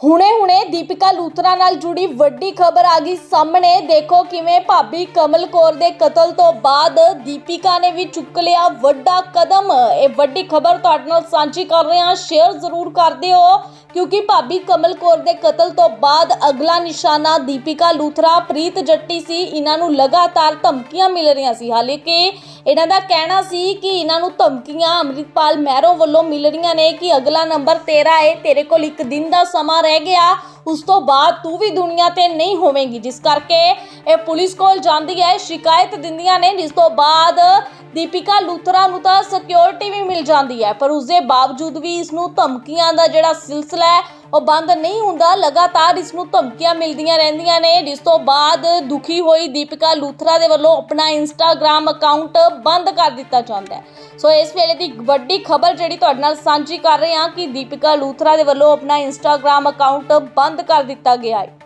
ਹੁਣੇ-ਹੁਣੇ ਦੀਪਿਕਾ ਲੂਥਰਾ ਨਾਲ ਜੁੜੀ ਵੱਡੀ ਖਬਰ ਆ ਗਈ ਸਾਹਮਣੇ। ਦੇਖੋ ਕਿਵੇਂ ਭਾਬੀ ਕਮਲ ਕੌਰ ਦੇ ਕਤਲ ਤੋਂ ਬਾਅਦ ਦੀਪਿਕਾ ਨੇ ਵੀ ਚੁੱਕ ਲਿਆ ਵੱਡਾ ਕਦਮ। ਇਹ ਵੱਡੀ ਖਬਰ ਤੁਹਾਡੇ ਨਾਲ ਸਾਂਝੀ ਕਰ ਰਹੇ। ਹਾਂ ਸ਼ੇਅਰ ਜ਼ਰੂਰ ਕਰ ਦਿਓ। ਕਿਉਂਕਿ ਭਾਬੀ ਕਮਲ ਕੌਰ ਦੇ ਕਤਲ ਤੋਂ ਬਾਅਦ ਅਗਲਾ ਨਿਸ਼ਾਨਾ ਦੀਪਿਕਾ ਲੂਥਰਾ, ਪ੍ਰੀਤ ਜੱਟੀ ਸੀ। ਇਹਨਾਂ ਨੂੰ ਲਗਾਤਾਰ ਧਮਕੀਆਂ ਮਿਲ ਰਹੀਆਂ ਸੀ। ਹਾਲਾਂਕਿ ਇਹਨਾਂ ਦਾ ਕਹਿਣਾ ਸੀ ਕਿ ਇਹਨਾਂ ਨੂੰ ਧਮਕੀਆਂ ਅੰਮ੍ਰਿਤਪਾਲ ਮਹਿਰੋ ਵੱਲੋਂ ਮਿਲ ਰਹੀਆਂ ਨੇ ਕਿ ਅਗਲਾ ਨੰਬਰ ਤੇਰਾ ਹੈ ਤੇਰੇ ਕੋਲ ਇੱਕ ਦਿਨ ਦਾ ਸਮਾਂ ਰਹਿ ਗਿਆ। ਉਸ ਤੋਂ ਬਾਅਦ ਤੂੰ ਵੀ ਦੁਨੀਆ ਤੇ ਨਹੀਂ ਹੋਵੇਂਗੀ। ਜਿਸ ਕਰਕੇ ਇਹ ਪੁਲਿਸ ਕੋਲ ਜਾਂਦੀ ਹੈ, ਸ਼ਿਕਾਇਤ ਦਿੰਦੀਆਂ ਨੇ। ਜਿਸ ਤੋਂ ਬਾਅਦ ਦੀਪਿਕਾ ਲੂਥਰਾ ਨੂੰ ਤਾਂ ਸਿਕਿਉਰਿਟੀ ਵੀ ਮਿਲ ਜਾਂਦੀ ਹੈ, ਪਰ ਉਸ ਦੇ ਬਾਵਜੂਦ ਵੀ ਇਸ ਨੂੰ ਧਮਕੀਆਂ ਦਾ ਜਿਹੜਾ ਸਿਲਸਿਲਾ ਹੈ, ਉਹ ਬੰਦ ਨਹੀਂ ਹੁੰਦਾ। ਲਗਾਤਾਰ ਇਸ ਨੂੰ ਧਮਕੀਆਂ ਮਿਲਦੀਆਂ ਰਹਿੰਦੀਆਂ ਨੇ, ਜਿਸ ਤੋਂ ਬਾਅਦ ਦੁਖੀ ਹੋਈ ਦੀਪਿਕਾ ਲੂਥਰਾ ਦੇ ਵੱਲੋਂ ਆਪਣਾ ਇੰਸਟਾਗ੍ਰam ਅਕਾਊਂਟ ਬੰਦ ਕਰ ਦਿੱਤਾ ਜਾਂਦਾ ਹੈ। ਸੋ ਇਸ ਵੇਲੇ ਦੀ ਵੱਡੀ ਖਬਰ ਜਿਹੜੀ ਤੁਹਾਡੇ ਨਾਲ ਸਾਂਝੀ ਕਰ ਰਹੇ ਹਾਂ ਕਿ ਦੀਪਿਕਾ ਲੂਥਰਾ ਦੇ ਵੱਲੋਂ ਆਪਣਾ ਇੰਸਟਾਗ੍ਰam ਅਕਾਊਂਟ ਬੰਦ ਕਰ ਦਿੱਤਾ ਗਿਆ ਹੈ।